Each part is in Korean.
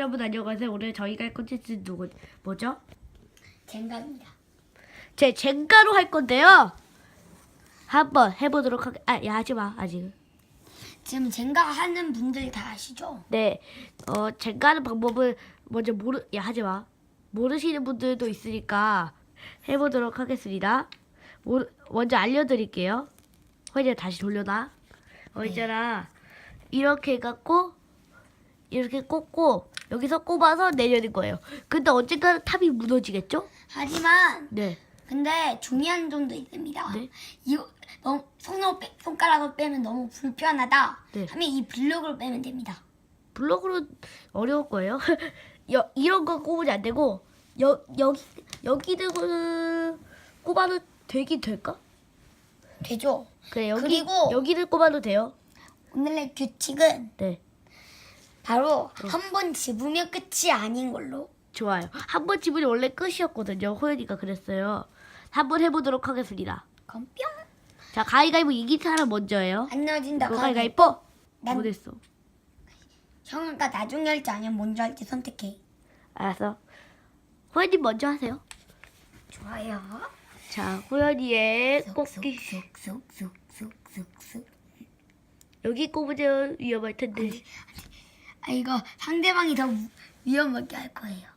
여러분 안녕하세요. 오늘 저희가 할 콘텐츠 누구 뭐죠? 젠가입니다. 제 젠가로 할 건데요. 한번 해보도록 하겠. 아, 야 하지 마 아직. 지금 젠가 하는 분들 다 아시죠? 네, 어 젠가하는 방법을 먼저 모르. 야 하지 마. 모르시는 분들도 있으니까 해보도록 하겠습니다. 모르, 먼저 알려드릴게요. 이제 다시 돌려놔. 어 있잖아. 이렇게 해갖고 이렇게 꽂고 여기서 꼽아서 내려는 거예요. 근데 언젠가 탑이 무너지겠죠? 하지만 네. 근데 중요한 점도 있습니다. 네. 이거 너무 손으로 빼, 손가락으로 빼면 너무 불편하다. 네. 하면 이 블록으로 빼면 됩니다. 블록으로 어려울 거예요. 여, 이런 거 꼽으면 안 되고 여, 여기 여기를 꼽아도 되긴 될까? 되죠? 그래 여기 그리고- 여기를 꼽아도 돼요. 오늘의 규칙은 네 바로 한 번 집으면 끝이 아닌 걸로. 좋아요. 한 번 집으니 원래 끝이었거든요. 호연이가 그랬어요. 한번 해보도록 하겠습니다. 그럼 뿅! 자 가위가위보 이긴 사람 먼저예요. 안 넣어진다. 그 가위가위보 난- 못했어. 형아가 나중에 할지 아니면 먼저 할지 선택해. 알았어. 호연이 먼저 하세요. 좋아요. 자 호연이의 꼽기 쑥쑥쑥쑥쑥쑥. 여기 꼽으면 위험할 텐데. 아 이거 상대방이 더 위- 위험하게 할 거예요.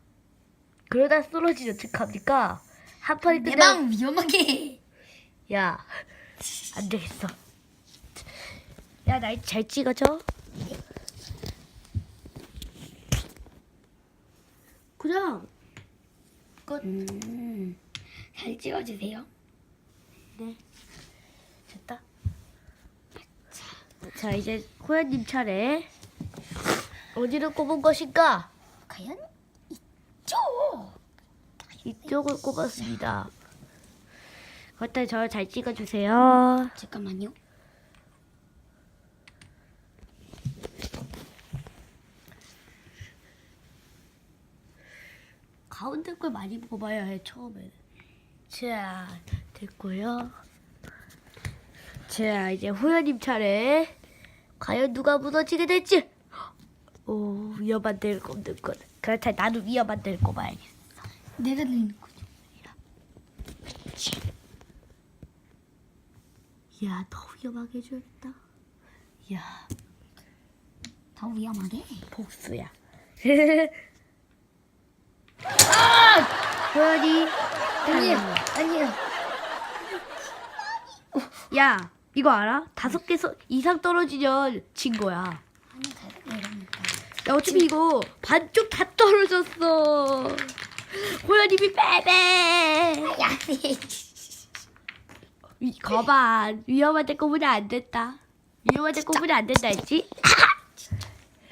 그러다 쓰러지면 어떡합니까? 한 판이 끝나 내방 위험하게. 야, 안 되겠어. 야, 날 잘 찍어줘. 그냥 끝. 음, 잘 찍어주세요. 네, 됐다. 자, 이제 호연님 차례. 어디를 꼽은 것인가? 과연 있죠? 이쪽을 꼽았습니다. 그렇다면 저를 잘 찍어주세요. 잠깐만요. 가운데 걸 많이 뽑아야 해 처음에는 자 됐고요 자 이제 호연님 차례 과연 누가 무너지게 될지 오 위험한 데를 꼽는 것 그렇다 나도 위험한 데를 꼽아야겠어 내가 넣는 거죠. 야더 위험하게 해줘야겠다 야더 위험하게. 복수야 아! 호연이 아니요, 음. 아니요. 야 이거 알아? 다섯 개 서- 이상 떨어지면 진 거야 아니, 다섯 개 이러니까. 야 어차피 이거 반쪽 다 떨어졌어. 호연님이 빼빼. 야, 위- 거봐. 위험한 데 꼽으면 안 된다. 위험한 데 꼽으면 안 된다 했지?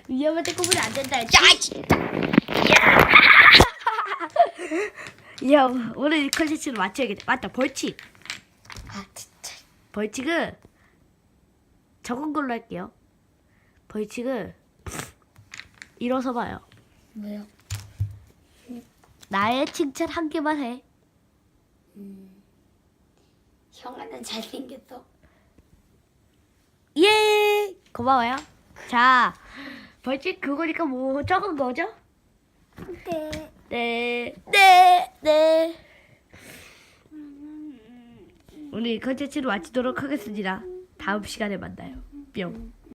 위험한 데 꼽으면 안 된다 했지? 야 오늘 이 컨텐츠를 맞춰야겠다. 맞다 벌칙. 아, 진짜. 벌칙은 적은 걸로 할게요. 벌칙은 일어서 봐요 왜요? 나의 칭찬 한 개만 해 형아는 잘생겼어. 예! 고마워요. 자, 벌칙 그거니까 뭐 적은 거죠? 네. 네, 네, 네. 오늘 이 컨텐츠를 마치도록 하겠습니다. 다음 시간에 만나요. 뿅.